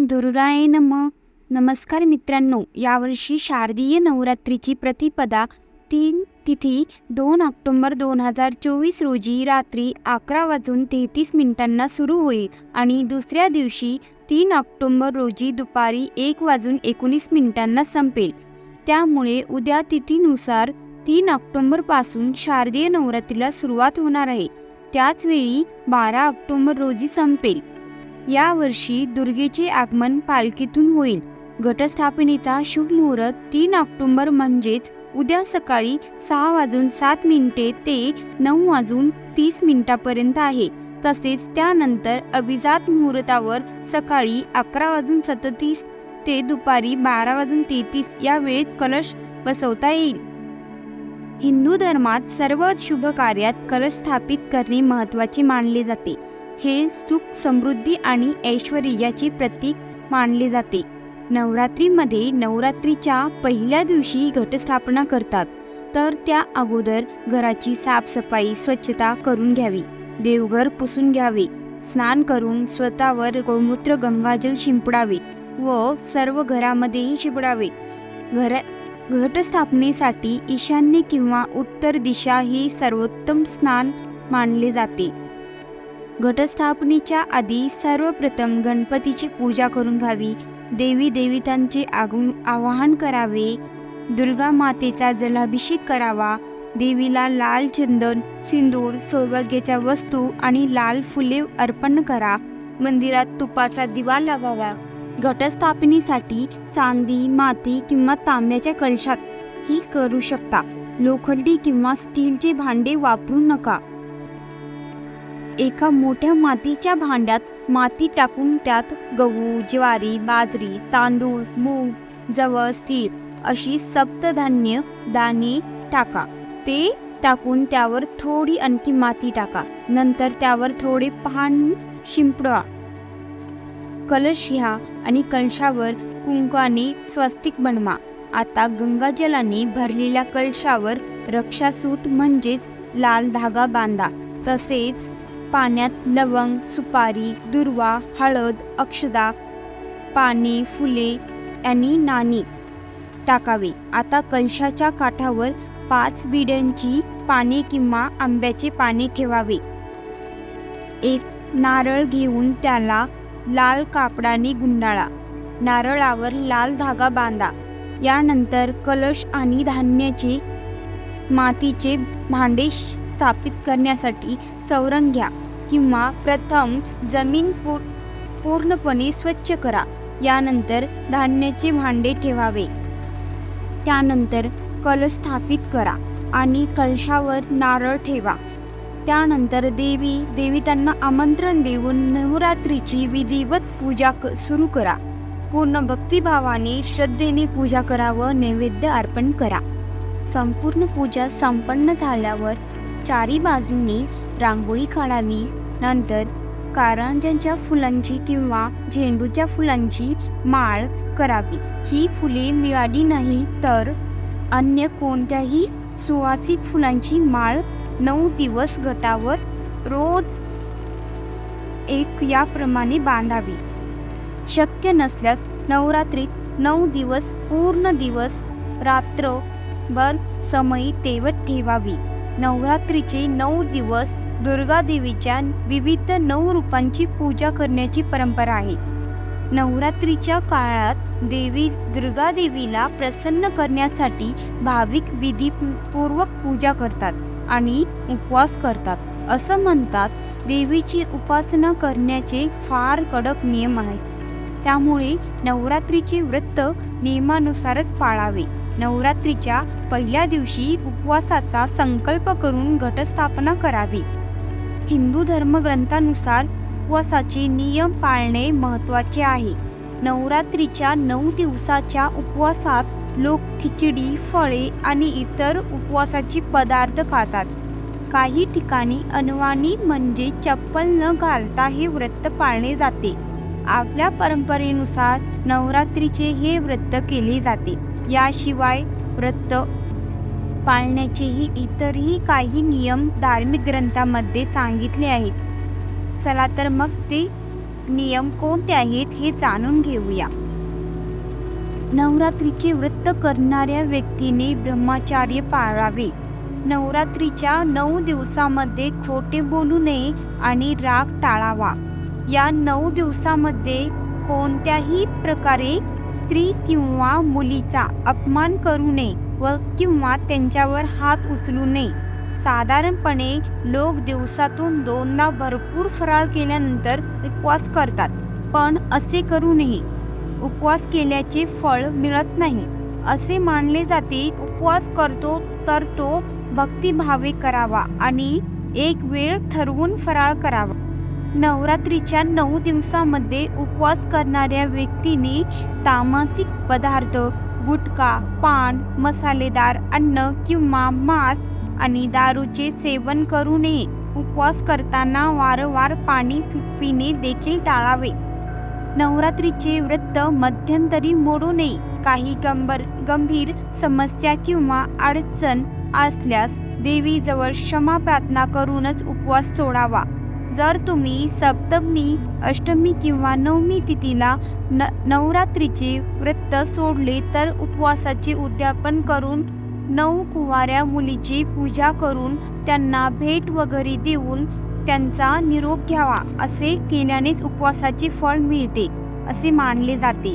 ओम दुर्गाय नम. नमस्कार मित्रांनो यावर्षी शारदीय नवरात्रीची प्रतिपदा तीन तिथी दोन ऑक्टोंबर दोन हजार चोवीस रोजी रात्री अकरा वाजून तेहतीस मिनिटांना सुरू होईल आणि दुसऱ्या दिवशी तीन ऑक्टोंबर रोजी दुपारी एक वाजून एकोणीस मिनिटांना संपेल. त्यामुळे उद्या तिथीनुसार तीन ऑक्टोंबरपासून शारदीय नवरात्रीला सुरुवात होणार आहे. त्याचवेळी बारा ऑक्टोंबर रोजी संपेल. यावर्षी दुर्गेचे आगमन पालखीतून होईल. घटस्थापनेचा शुभ मुहूर्त तीन ऑक्टोंबर म्हणजेच उद्या सकाळी सहा वाजून सात मिनिटे ते नऊ वाजून तीस मिनिटापर्यंत आहे. तसेच त्यानंतर अभिजात मुहूर्तावर सकाळी अकरा वाजून सदतीस ते दुपारी बारा वाजून तेहतीस या वेळेत कलश बसवता येईल. हिंदू धर्मात सर्व शुभ कार्यात कलश स्थापित करणे महत्त्वाचे मानले जाते. हे सुख समृद्धी आणि ऐश्वर्याचे प्रतीक मानले जाते. नवरात्रीमध्ये नवरात्रीच्या पहिल्या दिवशी घटस्थापना करतात. तर त्या अगोदर घराची साफसफाई स्वच्छता करून घ्यावी. देवघर पुसून घ्यावे. स्नान करून स्वतःवर गोमूत्र गंगाजल शिंपडावे व सर्व घरामध्येही शिंपडावे. घर घटस्थापनेसाठी ईशान्य किंवा उत्तर दिशा ही सर्वोत्तम स्नान मानले जाते. घटस्थापनेच्या आधी सर्वप्रथम गणपतीची पूजा करून घ्यावी. देवी देवतांचे आगम आवाहन करावे. दुर्गा मातेचा जलाभिषेक करावा. देवीला लाल चंदन सिंदूर सौभाग्याच्या वस्तू आणि लाल फुले अर्पण करा. मंदिरात तुपाचा दिवा लावावा. घटस्थापनेसाठी चांदी माती किंवा तांब्याच्या कलशात ही करू शकता. लोखंडी किंवा स्टीलचे भांडे वापरू नका. एका मोठ्या मातीच्या भांड्यात माती टाकून त्यात गहू ज्वारी बाजरी तांदूळ मूग जवस तीळ अशी सप्तधान्य दाणे टाका. ते टाकून त्यावर थोडी आणखी माती टाका. नंतर त्यावर थोडे पाणी शिंपडा. कलश ह्या आणि कलशावर कुंकाने स्वस्तिक बनवा. आता गंगाजलाने भरलेल्या कलशावर रक्षासूत म्हणजेच लाल धागा बांधा. तसेच पाण्यात लवंग सुपारी दुर्वा हळद अक्षदा पाने फुले आणि नाणी टाकावे. आता कलशाच्या काठावर पाच बिड्यांची पाने किंवा आंब्याचे पाने ठेवावे. एक नारळ घेऊन त्याला लाल कापडाने गुंडाळा. नारळावर लाल धागा बांधा. यानंतर कलश आणि धान्याचे मातीचे भांडे स्थापित करण्यासाठी चौरंग घ्या किंवा प्रथम जमीन पूर पूर्णपणे स्वच्छ करा. यानंतर धान्याचे भांडे ठेवावे. त्यानंतर कलश स्थापित करा आणि कलशावर नारळ ठेवा. त्यानंतर देवी देवितांना आमंत्रण देऊन नवरात्रीची विधिवत पूजा क सुरू करा. पूर्ण भक्तिभावाने श्रद्धेने पूजा करा व नैवेद्य अर्पण करा. संपूर्ण पूजा संपन्न झाल्यावर चारी बाजूंनी रांगोळी काढावी. नंतर कारंजांच्या फुलांची किंवा झेंडूच्या फुलांची माळ करावी. ही फुले मिळाली नाही तर अन्य कोणत्याही सुवासिक फुलांची माळ नऊ दिवस गटावर रोज एक याप्रमाणे बांधावी. शक्य नसल्यास नवरात्रीत नऊ दिवस पूर्ण दिवस रात्रभर समयी तेवत ठेवावी. नवरात्रीचे नऊ दिवस दुर्गा देवीच्या विविध नऊ रूपांची पूजा करण्याची परंपरा आहे. नवरात्रीच्या काळात देवी दुर्गा देवीला प्रसन्न करण्यासाठी भाविक विधीपूर्वक पूजा करतात आणि उपवास करतात. असं म्हणतात देवीची उपासना करण्याचे फार कडक नियम आहेत. त्यामुळे नवरात्रीचे व्रत नियमानुसारच पाळावे. नवरात्रीच्या पहिल्या दिवशी उपवासाचा संकल्प करून घटस्थापना करावी. हिंदू धर्मग्रंथानुसार उपवासाचे नियम पाळणे महत्त्वाचे आहे. नवरात्रीच्या नऊ दिवसाच्या उपवासात लोक खिचडी फळे आणि इतर उपवासाचे पदार्थ खातात. काही ठिकाणी अनवाणी म्हणजे चप्पल न घालता हे व्रत पाळले जाते. आपल्या परंपरेनुसार नवरात्रीचे हे व्रत केले जाते. याशिवाय व्रत पाळण्याचेही इतरही काही नियम धार्मिक ग्रंथामध्ये सांगितले आहेत. चला तर मग ते नियम कोणते आहेत हे जाणून घेऊया. नवरात्रीचे व्रत करणाऱ्या व्यक्तीने ब्रह्मचार्य पाळावे. नवरात्रीच्या नऊ दिवसामध्ये खोटे बोलू नये आणि राग टाळावा. या नऊ दिवसामध्ये कोणत्याही प्रकारे स्त्री किंवा मुलीचा अपमान करू नये व किंवा त्यांच्यावर हात उचलू नये. साधारणपणे लोक दिवसातून दोनदा भरपूर फराळ केल्यानंतर उपवास करतात पण असे करू नये. उपवास केल्याचे फळ मिळत नाही. असे मानले जाते उपवास करतो तर तो भक्तिभावे करावा आणि एक वेळ ठरवून फराळ करावा. नवरात्रीच्या नऊ दिवसामध्ये उपवास करणाऱ्या व्यक्तीने तामसिक पदार्थ गुटखा पान मसालेदार अन्न किंवा मांस आणि दारूचे सेवन करू नये. उपवास करताना वारंवार पाणी पिणे देखील टाळावे. नवरात्रीचे व्रत मध्यंतरी मोडू नये. काही गंभर गंभीर समस्या किंवा अडचण असल्यास देवीजवळ क्षमा प्रार्थना करूनच उपवास सोडावा. जर तुम्ही सप्तमी अष्टमी किंवा नवमी तिथीला न नवरात्रीचे व्रत सोडले तर उपवासाचे उद्यापन करून नऊ कुवाऱ्या मुलीची पूजा करून त्यांना भेट वगैरे देऊन त्यांचा निरोप घ्यावा असे केल्यानेच उपवासाचे फळ मिळते असे मानले जाते.